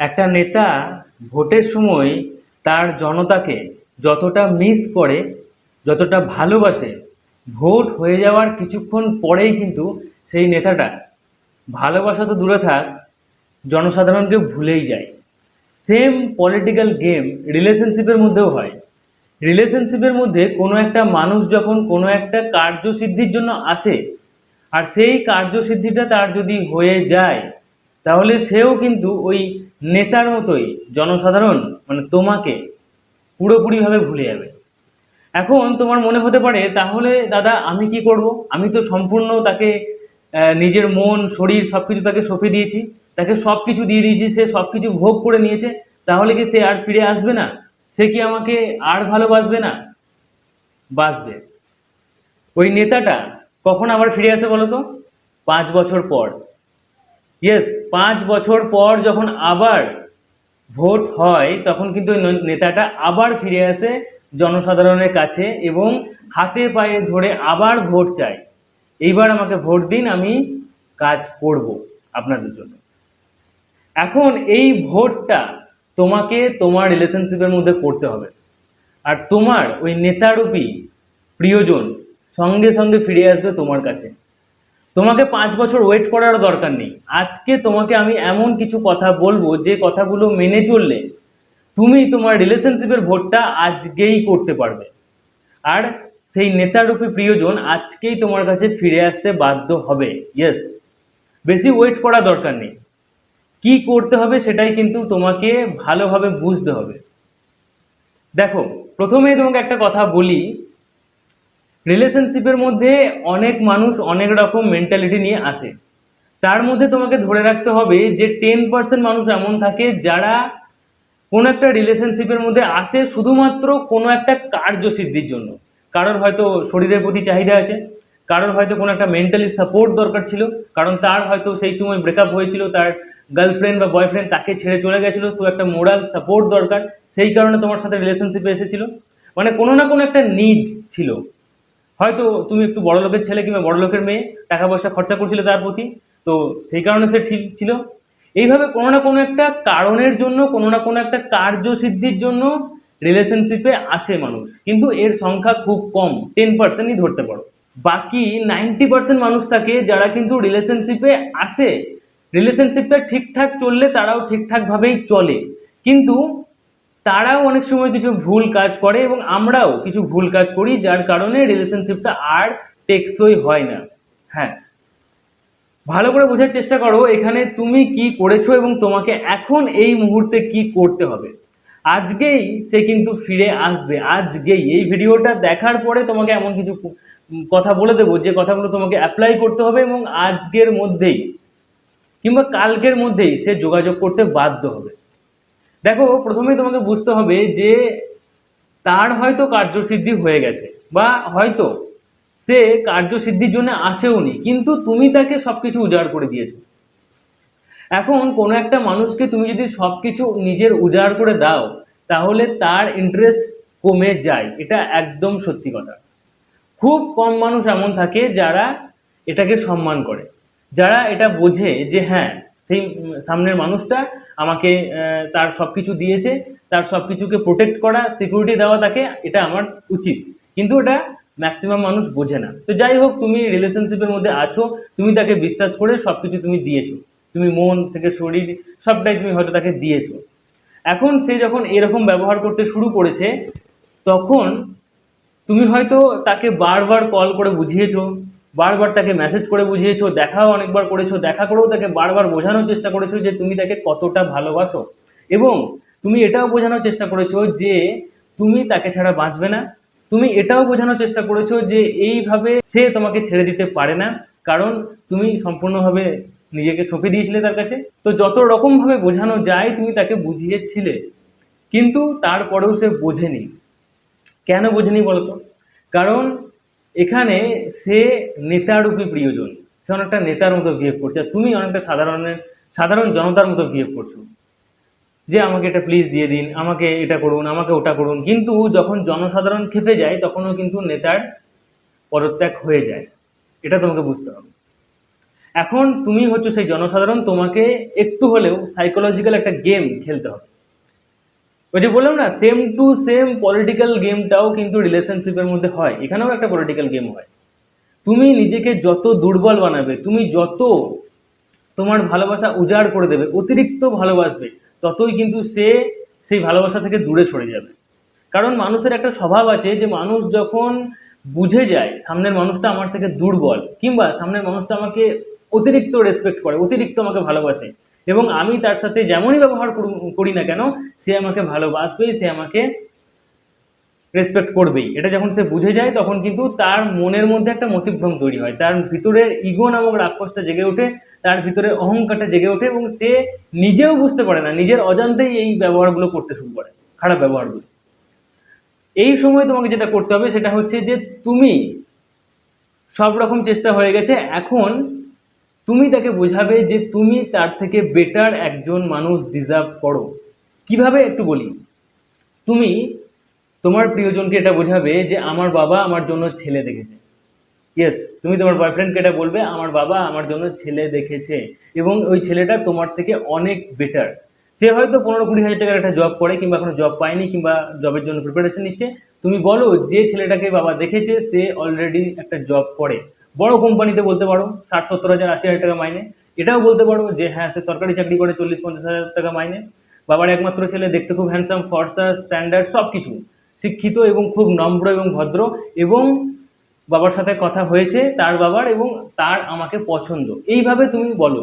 একটা নেতা ভোটের সময় তার জনতাকে যতটা মিস করে, যতটা ভালোবাসে, ভোট হয়ে যাওয়ার কিছুক্ষণ পরেই কিন্তু সেই নেতাটা ভালোবাসা তো দূরে থাক, জনসাধারণকে ভুলেই যায়। সেম পলিটিক্যাল গেম রিলেশনশিপের মধ্যেও হয়। রিলেশনশিপের মধ্যে কোনো একটা মানুষ যখন কোনো একটা কার্যসিদ্ধির জন্য আসে, আর সেই কার্যসিদ্ধিটা তার যদি হয়ে যায়, তাহলে সেও কিন্তু ওই নেতার মতোই জনসাধারণ মানে তোমাকে পুরোপুরিভাবে ভুলে যাবে। এখন তোমার মনে হতে পারে, তাহলে দাদা আমি কি করব? আমি তো সম্পূর্ণ তাকে নিজের মন, শরীর সব কিছু তাকে সঁপে দিয়েছি। তাকে সব কিছু দিয়ে দিয়েছি, সে সব কিছু ভোগ করে নিয়েছে। তাহলে কি সে আর ফিরে আসবে না? সে কি আমাকে আর ভালোবাসবে না? বাসবে ওই নেতাটা কখন আবার ফিরে আসে বলো তো? পাঁচ বছর পর। ইয়েস পাঁচ বছর পর যখন আবার ভোট হয়, তখন কিন্তু নেতাটা আবার ফিরে আসে জনসাধারণের কাছে এবং হাতে পায়ে ধরে আবার ভোট চায়। এইবার আমাকে ভোট দিন, আমি কাজ করব আপনাদের জন্য। এখন এই ভোটটা তোমাকে তোমার রিলেশনশিপের মধ্যে করতে হবে। আর তোমার ওই নেতারূপী প্রিয়জন সঙ্গে সঙ্গে ফিরে আসবে তোমার কাছে। তোমাকে পাঁচ বছর ওয়েট করার দরকার নেই। আজকে তোমাকে আমি এমন কিছু কথা বলব, যে কথাগুলো মেনে চললে তুমি তোমার রিলেশনশিপের ভোটটা আজকেই করতে পারবে। আর সেই নেতারূপী প্রিয়জন আজকেই তোমার কাছে ফিরে আসতে বাধ্য হবে। ইয়েস বেশি ওয়েট করা দরকার নেই। কি করতে হবে সেটাই কিন্তু তোমাকে ভালোভাবে বুঝতে হবে। দেখো, প্রথমেই তোমাকে একটা কথা বলি রিলেশনশিপের মধ্যে অনেক মানুষ অনেক রকম মেন্টালিটি নিয়ে আসে। তার মধ্যে তোমাকে ধরে রাখতে হবে যে টেন পার্সেন্ট মানুষ এমন থাকে যারা কোনো একটা রিলেশনশিপের মধ্যে আসে শুধুমাত্র কোনো একটা কার্যসিদ্ধির জন্য। কারোর হয়তো শরীরের প্রতি চাহিদা আছে, কারোর হয়তো কোনো একটা মেন্টালি সাপোর্ট দরকার ছিল, কারণ তার হয়তো সেই সময় ব্রেকআপ হয়েছিল, তার গার্লফ্রেন্ড বা বয়ফ্রেন্ড তাকে ছেড়ে চলে গেছিল, তো একটা মোরাল সাপোর্ট দরকার, সেই কারণে তোমার সাথে রিলেশনশিপে এসেছিল। মানে কোনো না কোনো একটা নিড ছিল। হয়তো তুমি একটু বড় লোকের ছেলে কিংবা বড় লোকের মেয়ে টাকা পয়সা খরচা করছিলে তার প্রতি, তো সেই কারণে সে ঠিক ছিল। এইভাবে কোনো না কোনো একটা কারণের জন্য, কোনো না কোনো একটা কার্যসিদ্ধির জন্য রিলেশনশিপে আসে মানুষ। কিন্তু এর সংখ্যা খুব কম টেন পার্সেন্টই ধরতে পারো। বাকি নাইনটি পার্সেন্ট মানুষ থাকে যারা কিন্তু রিলেশনশিপে আসে। রিলেশনশিপটা ঠিকঠাক চললে তারাও ঠিকঠাকভাবেই চলে। কিন্তু তারাও অনেক সময় কিছু ভুল কাজ করে এবং আমরাও কিছু ভুল কাজ করি, যার কারণে রিলেশনশিপটা আর টেকসই হয় না। হ্যাঁ। ভালো করে বোঝার চেষ্টা করো, এখানে তুমি কি করেছ এবং তোমাকে এখন এই মুহূর্তে কি করতে হবে। আজকেই সে কিন্তু ফিরে আসবে। আজকেই। এই ভিডিওটা দেখার পরে তোমাকে এমন কিছু কথা বলে দেবো, যে কথাগুলো তোমাকে অ্যাপ্লাই করতে হবে এবং আজকের মধ্যেই কিংবা কালকের মধ্যেই সে যোগাযোগ করতে বাধ্য হবে। দেখো, প্রথমেই তোমাকে বুঝতে হবে যে তার হয়তো কার্যসিদ্ধি হয়ে গেছে বা হয়তো সে কার্যসিদ্ধির জন্য আসেওনি কিন্তু তুমি তাকে সবকিছু উজাড় করে দিয়েছ। এখন কোনো একটা মানুষকে তুমি যদি সবকিছু নিজের উজাড় করে দাও, তাহলে তার ইন্টারেস্ট কমে যায়। এটা একদম সত্যি কথা। খুব কম মানুষ এমন থাকে যারা এটাকে সম্মান করে, যারা এটা বোঝে যে হ্যাঁ সেই সামনের মানুষটা আমাকে তার সব কিছু দিয়েছে, তার সব কিছুকে প্রোটেক্ট করা সিকিউরিটি দেওয়া তাকে, এটা আমার উচিত। কিন্তু এটা ম্যাক্সিমাম মানুষ বোঝে না। তো যাই হোক, তুমি রিলেশনশিপের মধ্যে আছো, তুমি তাকে বিশ্বাস করে সব কিছু তুমি দিয়েছ। তুমি মন থেকে শরীর, সবটাই তুমি হয়তো তাকে দিয়েছ। এখন সে যখন এরকম ব্যবহার করতে শুরু করেছে, তখন তুমি হয়তো তাকে বারবার কল করে বুঝিয়েছো বারবার তাকে মেসেজ করে বুঝিয়েছো, দেখাও অনেকবার করেছ, দেখা করেও তাকে বারবার বোঝানোর চেষ্টা করেছ যে তুমি তাকে কতটা ভালোবাসো। এবং তুমি এটাও বোঝানোর চেষ্টা করেছ যে তুমি তাকে ছাড়া বাঁচবে না। তুমি এটাও বোঝানোর চেষ্টা করেছ যে এইভাবে সে তোমাকে ছেড়ে দিতে পারে না। কারণ তুমি সম্পূর্ণভাবে নিজেকে সঁপে দিয়েছিলে তার কাছে। তো যত রকমভাবে বোঝানো যায়, তুমি তাকে বুঝিয়েছিলে। কিন্তু তারপরেও সে বোঝেনি। কেন বোঝেনি বলতো? কারণ এখানে সে নেতারূপী প্রিয়জন, সে অনেকটা নেতার মতো বিহেভ করছে, আর তুমি অনেকটা সাধারণের, সাধারণ জনতার মতো বিহেভ করছ। যে আমাকে এটা প্লিজ দিয়ে দিন, আমাকে এটা করুন, আমাকে ওটা করুন। কিন্তু যখন জনসাধারণ খেপে যায়, তখনও কিন্তু নেতার পদত্যাগ হয়ে যায়। এটা তোমাকে বুঝতে হবে। এখন তুমি হচ্ছে সেই জনসাধারণ, তোমাকে একটু হলেও সাইকোলজিক্যাল একটা গেম খেলতে হবে। ওই যে বললাম না সেম টু সেম পলিটিক্যাল গেমটাও কিন্তু রিলেশনশিপের মধ্যে হয়। এখানেও একটা পলিটিক্যাল গেম হয়। তুমি নিজেকে যত দুর্বল বানাবে, তুমি যত তোমার ভালোবাসা উজাড় করে দেবে, অতিরিক্ত ভালোবাসবে, ততই কিন্তু সে সেই ভালোবাসা থেকে দূরে সরে যাবে। কারণ মানুষের একটা স্বভাব আছে যে মানুষ যখন বুঝে যায়, সামনের মানুষটা আমার থেকে দুর্বল, কিংবা সামনের মানুষটা আমাকে অতিরিক্ত রেসপেক্ট করে, অতিরিক্ত আমাকে ভালোবাসে এবং আমি তার সাথে যেমনই ব্যবহার করু- না কেন, সে আমাকে ভালোবাসবেই সে আমাকে রেসপেক্ট করবেই। এটা যখন সে বুঝে যায়, তখন কিন্তু তার মনের মধ্যে একটা মতিভ্রম তৈরি হয়। তার ভিতরের ইগো নামক রাক্ষসটা জেগে ওঠে, তার ভিতরে অহংকারটা জেগে ওঠে এবং সে নিজেও বুঝতে পারে না, নিজের অজান্তেই এই ব্যবহারগুলো করতে শুরু করে, খারাপ ব্যবহারগুলো। এই সময় তোমাকে যেটা করতে হবে, সেটা হচ্ছে যে তুমি সব রকম চেষ্টা হয়ে গেছে, এখন তুমি তাকে বোঝাবে যে তুমি তার থেকে বেটার একজন মানুষ ডিজার্ভ করো। কীভাবে একটু বলি? তুমি তোমার প্রিয়জনকে এটা বোঝাবে যে আমার বাবা আমার জন্য ছেলে দেখেছে। ইয়েস তুমি তোমার বয়ফ্রেন্ডকে এটা বলবে, আমার বাবা আমার জন্য ছেলে দেখেছে এবং ওই ছেলেটা তোমার থেকে অনেক বেটার সে হয়তো পনেরো কুড়ি হাজার টাকার একটা জব করে কিংবা এখনও জব পায়নি কিংবা জবের জন্য প্রিপারেশন নিচ্ছে। তুমি বলো যে ছেলেটাকে বাবা দেখেছে, সে অলরেডি একটা জব করে। বড় কোম্পানিতে বলতে পারো, ষাট সত্তর হাজার, আশি হাজার টাকা মাইনে। এটাও বলতে পারো যে হ্যাঁ সে সরকারি চাকরি করে চল্লিশ, পঞ্চাশ হাজার টাকা মাইনে। বাবার একমাত্র ছেলে, দেখতে খুব হ্যান্ডসাম ফর্সা স্ট্যান্ডার্ড সব কিছু শিক্ষিত এবং খুব নম্র এবং ভদ্র এবং বাবার সাথে কথা হয়েছে তার বাবার এবং তার আমাকে পছন্দ। এইভাবে তুমি বলো।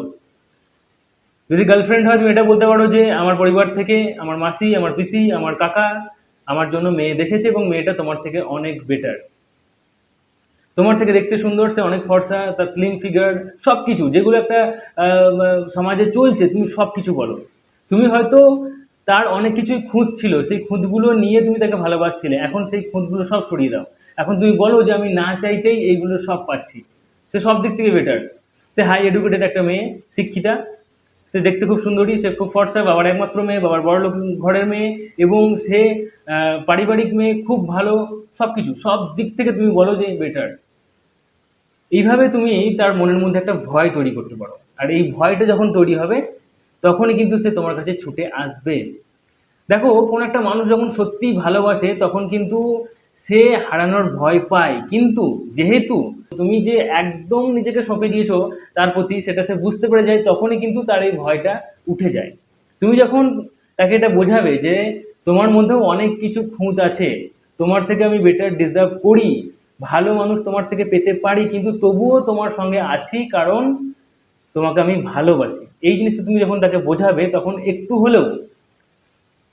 যদি গার্লফ্রেন্ড হয়, তুমি এটা বলতে পারো যে, আমার পরিবার থেকে আমার মাসি, আমার পিসি, আমার কাকা, আমার জন্য মেয়ে দেখেছে এবং মেয়েটা তোমার থেকে অনেক বেটার তোমার থেকে দেখতে সুন্দর, সে অনেক ফর্সা, তার স্লিম ফিগার সব কিছু যেগুলো একটা সমাজে চলছে, তুমি সব কিছু বলো। তুমি হয়তো তার অনেক কিছুই খুঁত ছিল, সেই খুঁতগুলো নিয়ে তুমি তাকে ভালোবাসছিলে, এখন সেই খুঁতগুলো সব সরিয়ে দাও। এখন তুমি বলো যে আমি না চাইতেই এইগুলো সব পাচ্ছি। সে সব দিক থেকে বেটার সে হাই এডুকেটেড একটা মেয়ে, শিক্ষিতা। সে দেখতে খুব সুন্দরী, সে খুব ফর্সা, বাবার একমাত্র মেয়ে, বাবার বড় লোক, ঘরের মেয়ে, এবং সে পারিবারিক মেয়ে, খুব ভালো সব কিছু সব দিক থেকে তুমি বলো যে বেটার এইভাবে তুমি তার মনের মধ্যে একটা ভয় তৈরি করতে পারো। আর এই ভয়টা যখন তৈরি হবে, তখনই কিন্তু সে তোমার কাছে ছুটে আসবে। দেখো, কোন একটা মানুষ যখন সত্যিই ভালোবাসে, তখন কিন্তু সে হারানোর ভয় পায়। কিন্তু যেহেতু তুমি যে একদম নিজেকে সঁপে দিয়েছ, তার প্রতি সেটা সে বুঝতে পেরে যায়, তখনই কিন্তু তার এই ভয়টা উঠে যায়। তুমি যখন তাকে এটা বোঝাবে যে তোমার মধ্যেও অনেক কিছু খুঁত আছে, তোমার থেকে আমি বেটার ডিজার্ভ করি ভালো মানুষ তোমার থেকে পেতে পারি, কিন্তু তবুও তোমার সঙ্গে আছি কারণ তোমাকে আমি ভালোবাসি। এই জিনিসটা তুমি যখন তাকে বোঝাবে, তখন একটু হলেও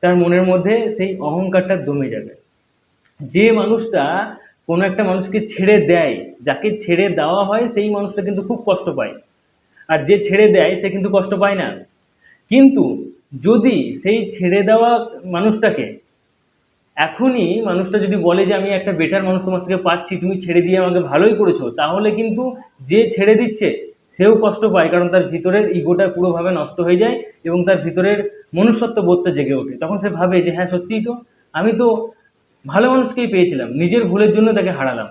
তার মনের মধ্যে সেই অহংকারটা দমে যাবে। যে মানুষটা কোনো একটা মানুষকে ছেড়ে দেয়, যাকে ছেড়ে দেওয়া হয়, সেই মানুষটা কিন্তু খুব কষ্ট পায়। আর যে ছেড়ে দেয়, সে কিন্তু কষ্ট পায় না। কিন্তু যদি সেই ছেড়ে দেওয়া মানুষটাকে এখনই মানুষটা যদি বলে যে আমি একটা বেটার মানুষ তোমার থেকে পাচ্ছি, তুমি ছেড়ে দিয়ে আমাকে ভালোই করেছ, তাহলে কিন্তু যে ছেড়ে দিচ্ছে, সেও কষ্ট পায়, কারণ তার ভিতরের ইগোটা পুরোভাবে নষ্ট হয়ে যায় এবং তার ভিতরের মনুষ্যত্ব বোধটা জেগে ওঠে। তখন সে ভাবে যে হ্যাঁ সত্যিই তো, আমি তো ভালো মানুষকেই পেয়েছিলাম, নিজের ভুলের জন্য তাকে হারালাম,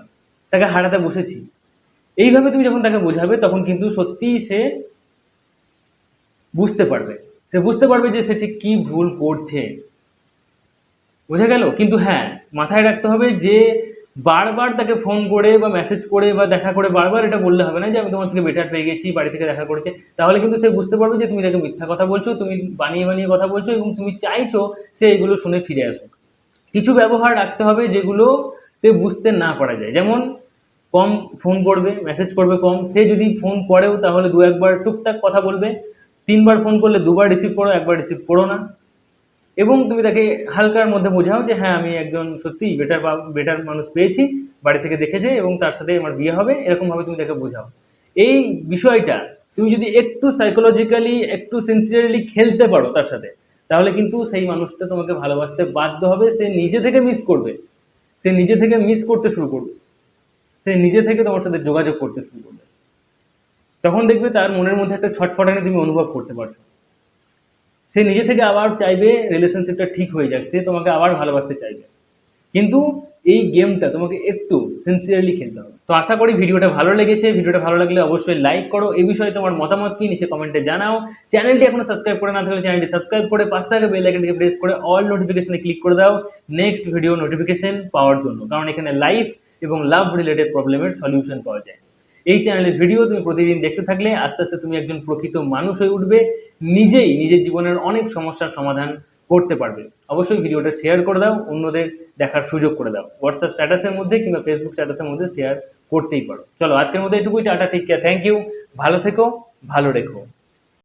তাকে হারাতে বসেছি। এইভাবে তুমি যখন তাকে বোঝাবে, তখন কিন্তু সত্যিই সে বুঝতে পারবে। সে বুঝতে পারবে যে সে ঠিক কী ভুল করছে। বোঝা গেল? কিন্তু হ্যাঁ মাথায় রাখতে হবে যে বারবার তাকে ফোন করে বা মেসেজ করে বা দেখা করে বারবার এটা বললে হবে না যে আমি তোমার থেকে বেটার পেয়ে গেছি, বাড়ি থেকে দেখা করেছে। তাহলে কিন্তু সে বুঝতে পারবে যে তুমি তাকে মিথ্যা কথা বলছো, তুমি বানিয়ে বানিয়ে কথা বলছো এবং তুমি চাইছো সে এগুলো শুনে ফিরে আসুক। কিছু ব্যবহার রাখতে হবে যেগুলো যেগুলোতে বুঝতে না পারা যায়। যেমন কম ফোন করবে মেসেজ করবে কম। সে যদি ফোন করেও তাহলে দু একবার টুকটাক কথা বলবে। তিনবার ফোন করলে দুবার রিসিভ করো, একবার রিসিভ করো না। এবং তুমি তাকে হালকার মধ্যে বোঝাও যে হ্যাঁ আমি একজন সত্যি বেটার বেটার মানুষ পেয়েছি, বাড়ি থেকে দেখেছে এবং তার সাথে আমার বিয়ে হবে, এরকমভাবে তুমি তাকে বোঝাও। এই বিষয়টা তুমি যদি একটু সাইকোলজিক্যালি একটু সিনসিয়ারলি খেলতে পারো তার সাথে, তাহলে কিন্তু সেই মানুষটা তোমাকে ভালোবাসতে বাধ্য হবে, সে নিজে থেকে মিস করবে। সে নিজে থেকে মিস করতে শুরু করবে। সে নিজে থেকে তোমার সাথে যোগাযোগ করতে শুরু করবে। তখন দেখবে তার মনের মধ্যে একটা ছটফটানি তুমি অনুভব করতে পারছ। সে নিজে থেকে আবার চাইবে রিলেশনশিপটা ঠিক হয়ে যাক, সে তোমাকে আবার ভালোবাসতে চাইবে। কিন্তু এই গেমটা তোমাকে একটু সিনসিয়ারলি খেলতে হবে। তো আশা করি ভিডিওটা ভালো লেগেছে। ভিডিওটা ভালো লাগলে অবশ্যই লাইক করো। এই বিষয়ে তোমার মতামত কি নিচে কমেন্টে জানাও। চ্যানেলটি এখনও সাবস্ক্রাইব করে না থাকলে চ্যানেলটি সাবস্ক্রাইব করে পাশে থাকা বেল আইকনটিকে প্রেস করে অল নোটিফিকেশনে ক্লিক করে দাও। নেক্সট ভিডিও নোটিফিকেশন পাওয়ার জন্য। কারণ এখানে লাইফ এবং লাভ রিলেটেড প্রবলেমের সলিউশন পাওয়া যায়। এই চ্যানেলের ভিডিও তুমি প্রতিদিন দেখতে থাকলে আস্তে আস্তে তুমি একজন প্রকৃত মানুষ হয়ে উঠবে, নিজেই নিজের জীবনের অনেক সমস্যার সমাধান করতে পারবে। অবশ্যই ভিডিওটা শেয়ার করে দাও, অন্যদের দেখার সুযোগ করে দাও। হোয়াটসঅ্যাপ স্ট্যাটাসের মধ্যে কিংবা ফেসবুক স্ট্যাটাসের মধ্যে শেয়ার করতেই পারো। চলো আজকের মধ্যে এটুকুই, টাটা ঠিক কেয়ার থ্যাংক ইউ ভালো থেকো, ভালো রেখো।